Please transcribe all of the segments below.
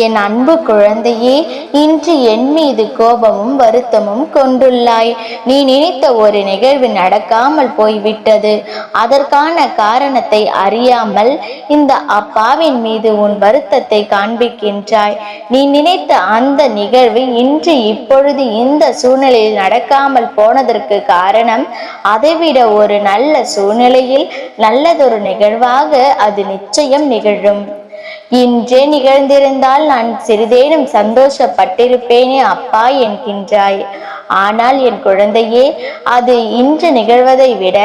என் அன்பு குழந்தையே இன்று என் மீது கோபமும் வருத்தமும் கொண்டுள்ளாய். நீ நினைத்த ஒரு நிகழ்வு நடக்காமல் போய்விட்டது. அதற்கான காரணத்தை அறியாமல் இந்த அப்பாவின் மீது உன் வருத்தத்தை காண்பிக்கின்றாய். நீ நினைத்த அந்த நிகழ்வு இன்று இப்பொழுது இந்த சூழ்நிலையில் நடக்காமல் போனதற்கு காரணம் அதைவிட ஒரு நல்ல சூழ்நிலையில் நல்லதொரு நிகழ்வாக அது நிச்சயம் நிகழும். இன்றே நிகழ்ந்திருந்தால் நான் சிறிதேனும் சந்தோஷப்பட்டிருப்பேனே அப்பா என்கின்றாய். ஆனால் என் குழந்தையே அது இன்று நிகழ்வதை விட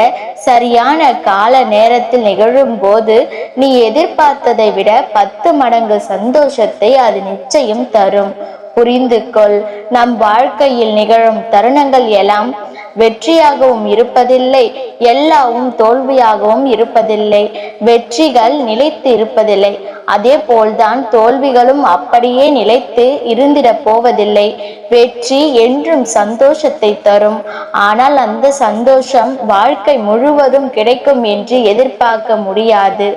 சரியான கால நேரத்தில் நிகழும் போது நீ எதிர்பார்த்ததை விட பத்து மடங்கு சந்தோஷத்தை அது நிச்சயம் தரும். புரிந்து கொள் நம் வாழ்க்கையில் நிகழும் தருணங்கள் எல்லாம் வெற்றியாகவும் இருப்பதில்லை எல்லாவும் தோல்வியாகவும் இருப்பதில்லை வெற்றிகள் நிலைத்து இருப்பதில்லை. அதே போல்தான் தோல்விகளும் அப்படியே நிலைத்து இருந்திட போவதில்லை. வெற்றி என்றும் சந்தோஷத்தை தரும். ஆனால் அந்த சந்தோஷம் வாழ்க்கை முழுவதும் கிடைக்கும் என்று எதிர்பார்க்க முடியாது.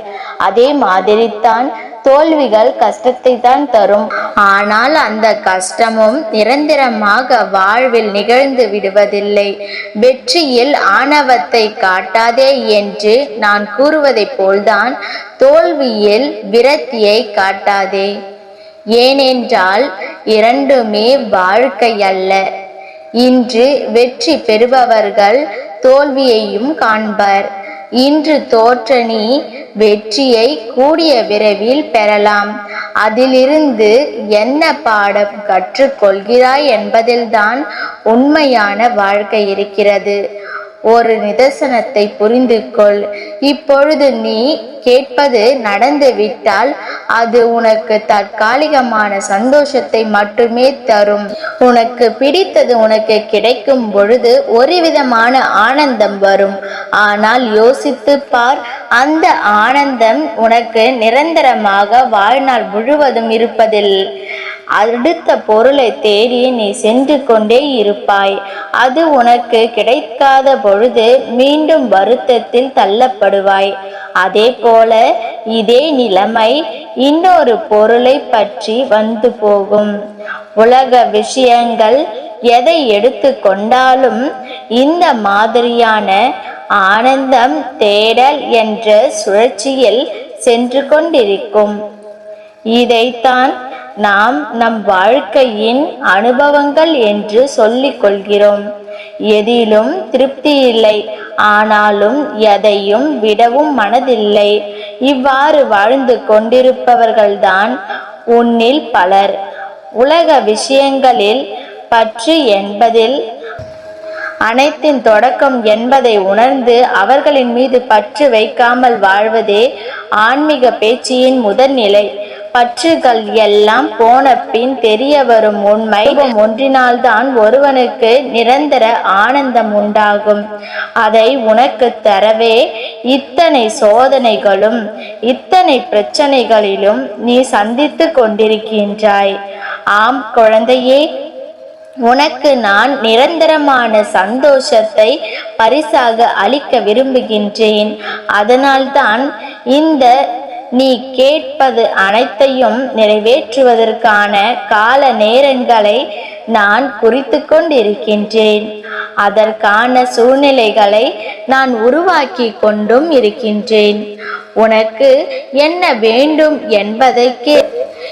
அதே மாதிரித்தான் தோல்விகள் கஷ்டத்தை தான் தரும். ஆனால் அந்த கஷ்டமும் நிரந்தரமாக வாழ்வில் நிகழ்ந்து விடுவதில்லை. வெற்றியில் ஆணவத்தை காட்டாதே என்று நான் கூறுவதைப் போல்தான் தோல்வியில் விரக்தியை காட்டாதே. ஏனென்றால் இரண்டுமே வாழ்க்கை அல்ல இன்று வெற்றி பெறுபவர்கள் தோல்வியையும் காண்பர். இன்று தோற்ற நீ வெற்றியை கூடிய விரைவில் பெறலாம். அதிலிருந்து என்ன பாடம் கற்றுக்கொள்கிறாய் என்பதில்தான் உண்மையான வாழ்க்கை இருக்கிறது. ஒரு நிதர்சனத்தை புரிந்து கொள் இப்பொழுது நீ கேட்பது நடந்து விட்டால் அது உனக்கு தற்காலிகமான சந்தோஷத்தை மட்டுமே தரும். உனக்கு பிடித்தது உனக்கு கிடைக்கும் பொழுது ஒரு விதமான ஆனந்தம் வரும். ஆனால் யோசித்து பார் அந்த ஆனந்தம் உனக்கு நிரந்தரமாக வாழ்நாள் முழுவதும் இருப்பதில் அடுத்த பொருளை தேடி நீ சென்று கொண்டே இருப்பாய். அது உனக்கு கிடைக்காத பொழுது மீண்டும் வருத்தத்தில் தள்ளப்படுவாய். அதே போல இதே நிலைமை இன்னொரு பொருளை பற்றி வந்து போகும். உலக விஷயங்கள் எதை எடுத்து கொண்டாலும் இந்த மாதிரியான ஆனந்தம் தேடல் என்ற சுழற்சியில் சென்று கொண்டிருக்கும். இதைத்தான் நாம் நம் வாழ்க்கையின் அனுபவங்கள் என்று சொல்லிக் கொள்கிறோம். எதிலும் திருப்தி இல்லை. ஆனாலும் எதையும் விடவும் மனதில்லை. இவ்வாறு வாழ்ந்து கொண்டிருப்பவர்கள்தான் உன்னில் பலர். உலக விஷயங்களில் பற்று என்பதில் அனைத்தின் தொடக்கம் என்பதை உணர்ந்து அவர்களின் மீது பற்று வைக்காமல் வாழ்வதே ஆன்மீக பேச்சியின் முதல்நிலை பற்றுகள் எல்லாம் போன பின் தெரிய வரும் உண்மை ஒன்றினால்தான் ஒருவனுக்கு நிரந்தர ஆனந்தம் உண்டாகும். அதை உனக்கு தரவே இத்தனை சோதனைகளும் இத்தனை பிரச்சனைகளிலும் நீ சந்தித்து கொண்டிருக்கின்றாய். ஆம் குழந்தையே உனக்கு நான் நிரந்தரமான சந்தோஷத்தை பரிசாக அளிக்க விரும்புகின்றேன். அதனால்தான் இந்த நீ கேட்பது அனைத்தையும் நிறைவேற்றுவதற்கான கால நேரங்களை நான் குறித்து கொண்டிருக்கின்றேன். அதற்கான சூழ்நிலைகளை நான் உருவாக்கி கொண்டும் இருக்கின்றேன். உனக்கு என்ன வேண்டும் என்பதற்கு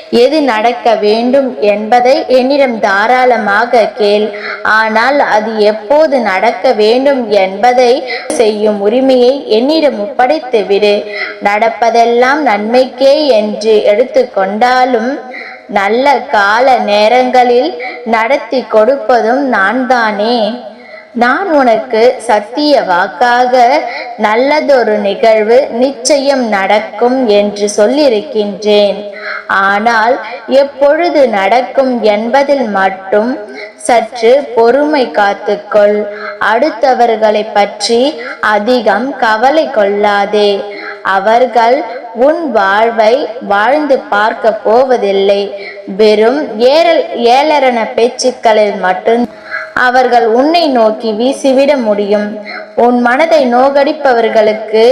எது நடக்க வேண்டும் என்பதை என்னிடம் தாராளமாக கேள். ஆனால் அது எப்போது நடக்க வேண்டும் என்பதை செய்யும் உரிமையை என்னிடம் ஒப்படைத்து விடு. நடப்பதெல்லாம் நன்மைக்கே என்று எடுத்துக்கொண்டாலும் நல்ல கால நேரங்களில் நடத்தி கொடுப்பதும் நான் தானே நான் உனக்கு சத்திய வாக்காக நல்லதொரு நிகழ்வு நிச்சயம் நடக்கும் என்று சொல்லியிருக்கின்றேன். ஆனால் எப்பொழுது நடக்கும் என்பதில் மட்டும் சற்று பொறுமை காத்துக்கொள். அடுத்தவர்களை பற்றி அதிகம் கவலை கொள்ளாதே. அவர்கள் உன் வாழ்வை வாழ்ந்து பார்க்க போவதில்லை. வெறும் ஏரல் ஏளரண பேச்சுக்களில் மட்டும் அவர்கள் உன்னை நோக்கி வீசிவிட முடியும். உன் மனதை நோகடிப்பவர்களுக்கு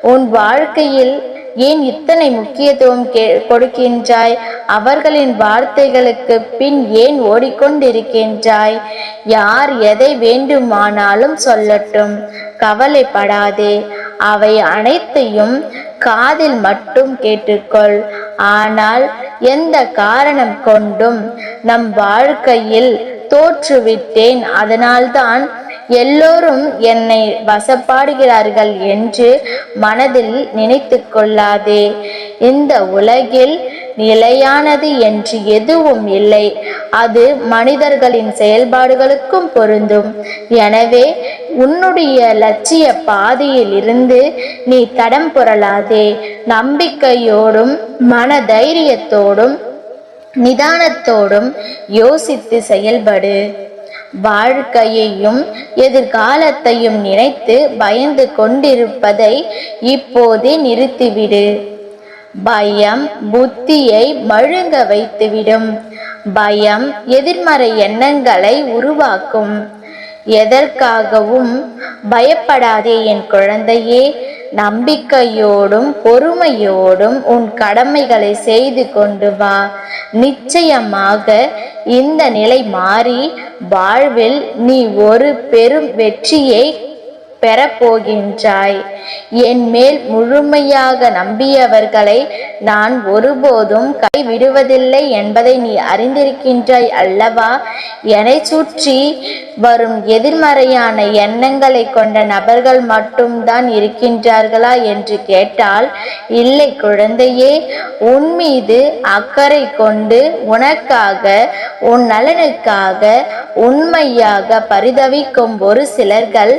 உன் வாழ்க்கையில் ஏன் இத்தனை முக்கியத்துவம் கே- கொடுக்கின்றாய்? அவர்களின் வார்த்தைகளுக்கு பின் ஏன் ஓடிக்கொண்டிருக்கின்றாய்? யார் எதை வேண்டுமானாலும் சொல்லட்டும் கவலைப்படாதே. அவை அனைத்தையும் காதில் மட்டும் கேட்டுக்கொள். ஆனால் எந்த காரணம் கொண்டும் நம் வாழ்க்கையில் தோற்றுவிட்டேன். அதனால்தான் எல்லோரும் என்னை வசப்பாடுகிறார்கள் என்று மனதில் நினைத்து கொள்ளாதே. இந்த உலகில் நிலையானது என்று எதுவும் இல்லை. அது மனிதர்களின் செயல்பாடுகளுக்கும் பொருந்தும். எனவே உன்னுடைய லட்சிய பாதையில் இருந்து நீ தடம் புரளாதே. நம்பிக்கையோடும் மன தைரியத்தோடும் நிதானத்தோடும் யோசித்து செயல்படு. வாழ்க்கையையும் எதிர்காலத்தையும் நினைத்து பயந்து கொண்டிருப்பதை இப்போதே நிறுத்திவிடு. பயம் புத்தியை மழுங்க வைத்துவிடும். பயம் எதிர்மறை எண்ணங்களை உருவாக்கும். எதற்காகவும் பயப்படாதே என் குழந்தையே நம்பிக்கையோடும் பொறுமையோடும் உன் கடமைகளை செய்து கொண்டு வா. நிச்சயமாக இந்த நிலை மாறி வாழ்வில் நீ ஒரு பெரும் வெற்றியை பெறப்போகின்றாய். என் மேல் முழுமையாக நம்பியவர்களை நான் ஒருபோதும் கைவிடுவதில்லை என்பதை நீ அறிந்திருக்கின்றாய் அல்லவா? என்னை சுற்றி வரும் எதிர்மறையான எண்ணங்களை கொண்ட நபர்கள் மட்டும்தான் இருக்கின்றார்களா என்று கேட்டால் இல்லை குழந்தையே உன் மீது அக்கறை கொண்டு உனக்காக உன் நலனுக்காக உண்மையாக பரிதவிக்கும் ஒரு சிலர்கள்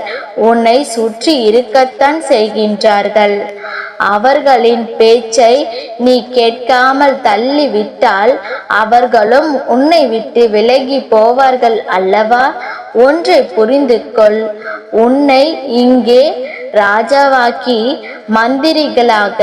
உன்னை சுற்றி இருக்கத்தான் செய்கின்றார்கள். அவர்களின் பேச்சை நீ கேட்காமல் தள்ளிவிட்டால் அவர்களும் உன்னை விட்டு விலகி போவார்கள் அல்லவா? ஒன்றை புரிந்து கொள் உன்னை இங்கே ராஜாவாக்கி மந்திரிகளாக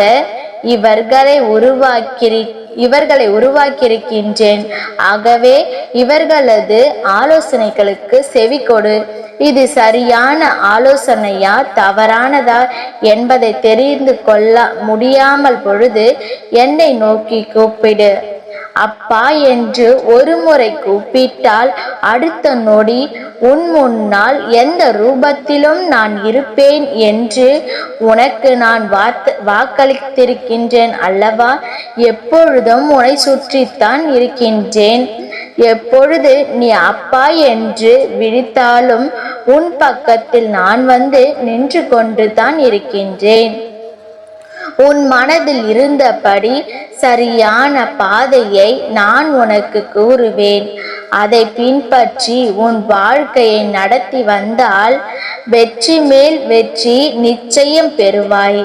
இவர்களை உருவாக்கி இவர்களை உருவாக்கியிருக்கின்றேன். ஆகவே இவர்களது ஆலோசனைகளுக்கு செவி கொடு. இது சரியான ஆலோசனையா தவறானதா என்பதை தெரிந்து கொள்ள முடியாமல் பொழுது என்னை நோக்கி கூப்பிடு. அப்பா என்று ஒரு முறை கூப்பிட்டால் அடுத்த நொடி உன் முன்னால் எந்த ரூபத்திலும் நான் இருப்பேன் என்று உனக்கு நான் வாத்து வாக்களித்திருக்கின்றேன் அல்லவா? எப்பொழுதும் உன்னை சுற்றித்தான் இருக்கின்றேன். எப்பொழுது நீ அப்பா என்று விழித்தாலும் உன் பக்கத்தில் நான் வந்து நின்று கொண்டு தான் இருக்கின்றேன். உன் மனதில் இருந்தபடி சரியான பாதையை நான் உனக்கு கூறுவேன். அதை பின்பற்றி உன் வாழ்க்கையை நடத்தி வந்தால் வெற்றி மேல் வெற்றி நிச்சயம் பெறுவாய்.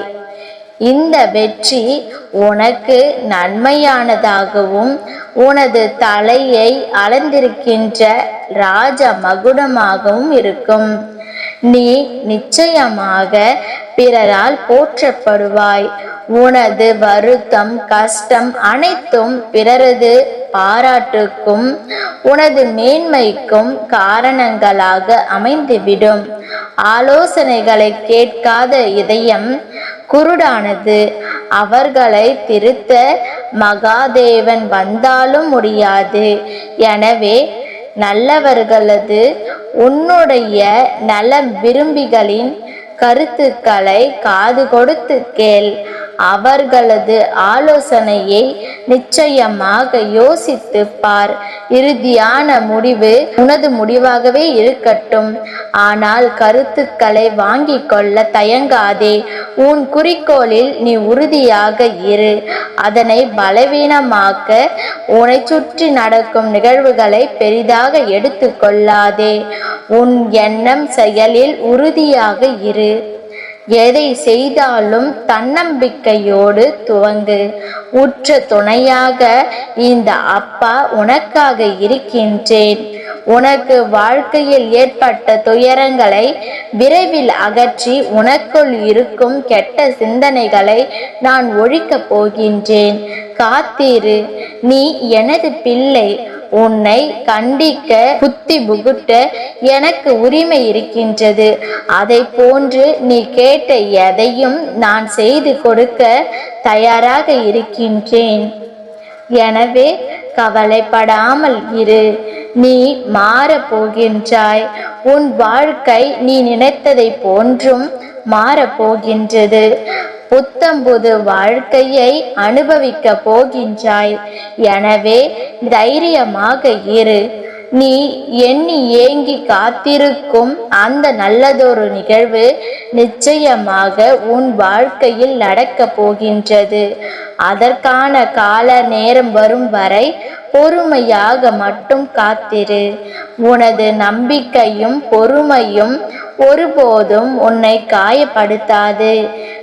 இந்த வெற்றி உனக்கு நன்மையானதாகவும் உனது தலையை அளந்திருக்கின்ற ராஜ மகுடமாகவும் இருக்கும். நீ நிச்சயமாக பிறரால் போற்றப்படுவாய். உனது வருத்தம் கஷ்டம் அனைத்தும் பிறரது பாராட்டுக்கும் உனது மேன்மைக்கும் காரணங்களாக அமைந்துவிடும். ஆலோசனைகளை கேட்காத இதயம் குருடானது. அவர்களை திருத்த மகாதேவன் வந்தாலும் முடியாது. எனவே நல்லவர்களது உன்னுடைய நலம் விரும்பிகளின் கருத்துக்களை காது கொடுத்து கேள். அவர்களது ஆலோசனையை நிச்சயமாக யோசித்து பார். இறுதியான முடிவு உனது முடிவாகவே இருக்கட்டும். ஆனால் கருத்துக்களை வாங்கிக் கொள்ள தயங்காதே. உன் குறிக்கோளில் நீ உறுதியாக இரு. அதனை பலவீனமாக்க உன்னை சுற்றி நடக்கும் நிகழ்வுகளை பெரிதாக எடுத்துக்கொள்ளாதே உன் எண்ணம் செயலில் உறுதியாக இரு. எதை செய்தாலும் தன்னம்பிக்கையோடு துவங்கு. உற்ற துணையாக இந்த அப்பா உனக்காக இருக்கின்றேன். உனக்கு வாழ்க்கையில் ஏற்பட்ட துயரங்களை விரைவில் அகற்றி உனக்குள் இருக்கும் கெட்ட சிந்தனைகளை நான் ஒழிக்கப் போகின்றேன். காத்திரு. நீ எனது பிள்ளை. உன்னை கண்டிக்க புத்தி புகுட்ட எனக்கு உரிமை இருக்கின்றது. அதை போன்று நீ கேட்ட எதையும் நான் செய்து கொடுக்க தயாராக இருக்கின்றேன். எனவே கவலைப்படாமல் இரு. நீ மாறப் போகின்றாய். உன் வாழ்க்கை நீ நினைத்ததை போன்றும் மாறப் போகின்றது. புத்தம்புது வாழ்க்கையை அனுபவிக்க போகின்றாய். எனவே தைரியமாக இரு. நீ எண்ணி ஏங்கி காத்திருக்கும் அந்த நல்லதொரு நிகழ்வு நிச்சயமாக உன் வாழ்க்கையில் நடக்கப் போகின்றது. அதற்கான கால நேரம் வரும் வரை பொறுமையாக மட்டும் காத்திரு. உனது நம்பிக்கையும் பொறுமையும் ஒருபோதும் உன்னை காயப்படுத்தாது.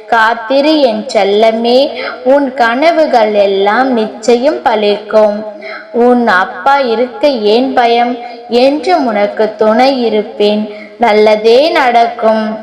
காத்திரு என் செல்லமே. உன் கனவுகள் எல்லாம் நிச்சயம் பலிக்கும் உன் அப்பா இருக்க ஏன் பயம்? என்று உனக்கு துணை இருப்பேன். நல்லதே நடக்கும்.